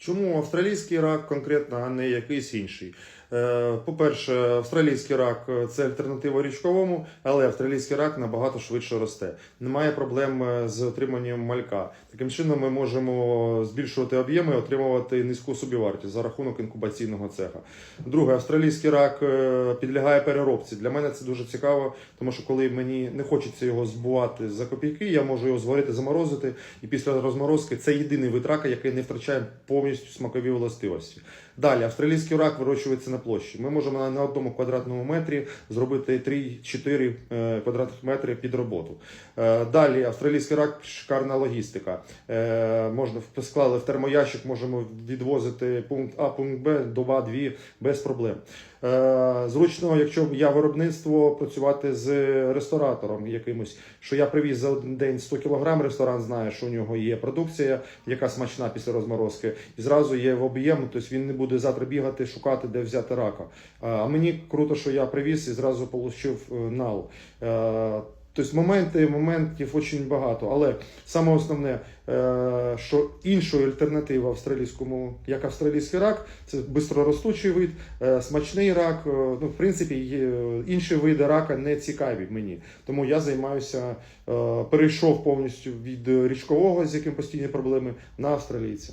Чому австралійський рак конкретно, а не якийсь інший? Е, По-перше, австралійський рак е, це альтернатива річковому, але австралійський рак набагато швидше росте. Немає проблем е, з отриманням малька. Таким чином, ми можемо збільшувати об'єми і отримувати низьку собівартість за рахунок інкубаційного цеха. Друге, австралійський рак підлягає переробці. Для мене це дуже цікаво, тому що коли мені не хочеться його збувати за копійки, я можу його зварити, заморозити, і після розморозки це єдиний вид рака, який не втрачає повністю смакові властивості. Далі, австралійський рак вирощується на площі. Ми можемо на- одному квадратному метрі зробити 3-4 е, квадратних метри під роботу. Е, Далі, австралійський рак шикарна логістика. Е, Можна склали в термоящик, можемо відвозити пункт А, пункт Б, доба дві без проблем. Зручно, якщо я виробництво працювати з ресторатором якимось, що я привіз за один день 100 кг, ресторан знає, що у нього є продукція, яка смачна після розморозки, і зразу є в об'єм, тобто він не буде завтра бігати, шукати, де взяти рака. А- А мені круто, що я привіз і зразу отримав нал. Е, Тобто моменти, моментів дуже багато, але саме основне, е, що іншої альтернативи австралійському, як австралійський рак, це бистроростучий вид, е, смачний рак. е, Ну, в принципі, інші види рака не цікаві мені. Тому я займаюся, е, перейшов повністю від річкового, з яким постійні проблеми, на австралійця.